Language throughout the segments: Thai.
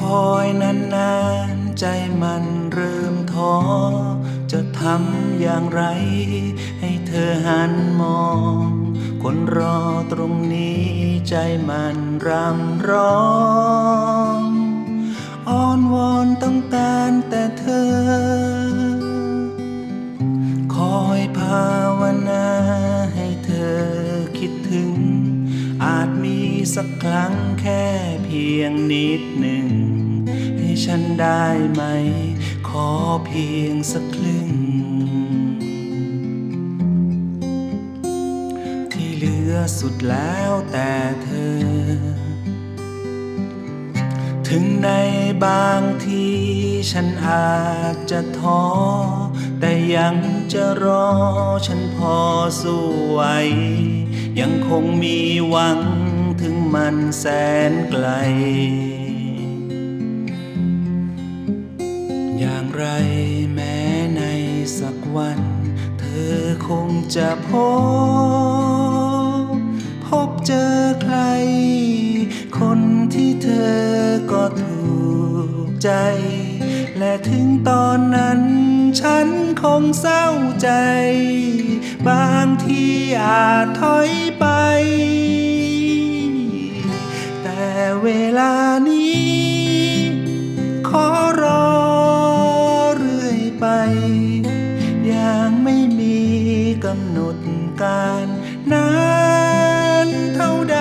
คอยนานๆ ใจมันเริ่มท้อ จะทำอย่างไร ให้เธอหันมอง คนรอตรงนี้ใจมันรำร้องอ้อนวอนต้องการแต่เธอ คอยภาว สักครั้งแค่เพียงนิดหนึ่ง ให้ฉันได้ไหม ขอเพียงสักครึ่ง ที่เหลือสุดแล้วแต่เธอ ถึงในบางทีฉันอาจจะท้อ แต่ยังจะรอฉันพอสู้ไหวยังคงมีหวัง ถึงมันแสนไกล อย่างไรแม้ในสักวัน เธอคงจะพบ พบเจอใคร คนที่เธอก็ถูกใจ และถึงตอนนั้นฉันคงเศร้าใจ บางทีอาจถอยไป ไปยังไม่มีกำหนดการนานเท่าใด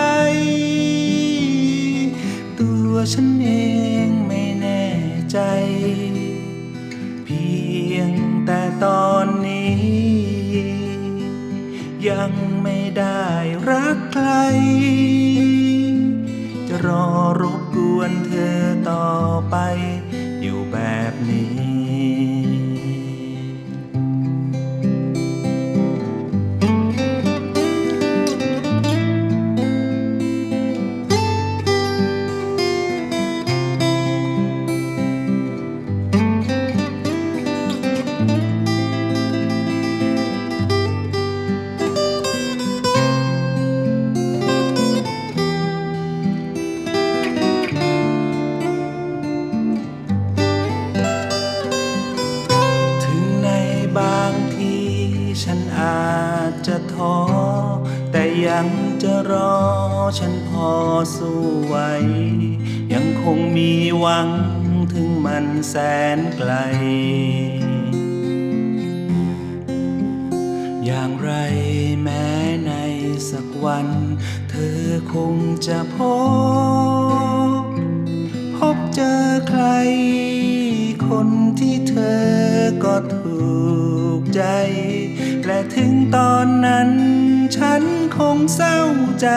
ตัวฉันเองไม่แน่ใจ เพียงแต่ตอนนี้ ยังไม่ได้รักใคร จะรอรบกวนเธอต่อไป อยู่แบบนี้ จะท้อ แต่ยังจะรอ ฉันพอสู้ไหว ยังคงมีหวังถึงมันแสนไกล อย่างไรแม้ในสักวัน เธอคงจะพบ พบเจอใคร คนที่เธอก็ถูกใจ และถึง ตอนนั้นฉันคงเศร้าใจ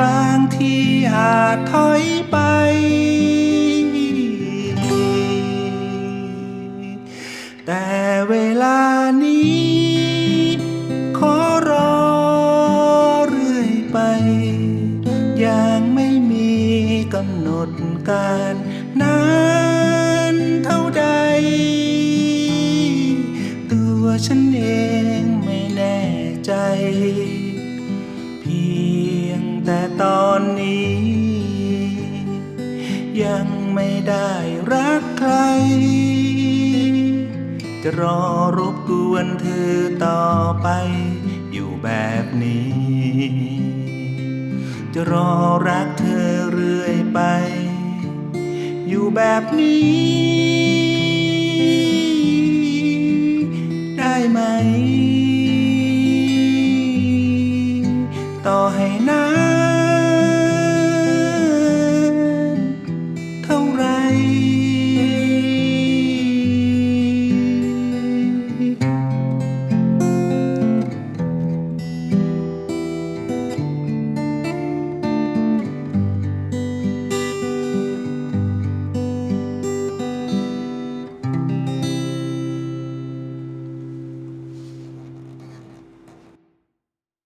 บางทีอาจถอยไป แต่ตอนนี้ ยังไม่ได้รักใคร จะรอรบกวนเธอต่อไป อยู่แบบนี้ จะรอรักเธอเรื่อยไป อยู่แบบนี้ ได้ไหม ต่อให้นา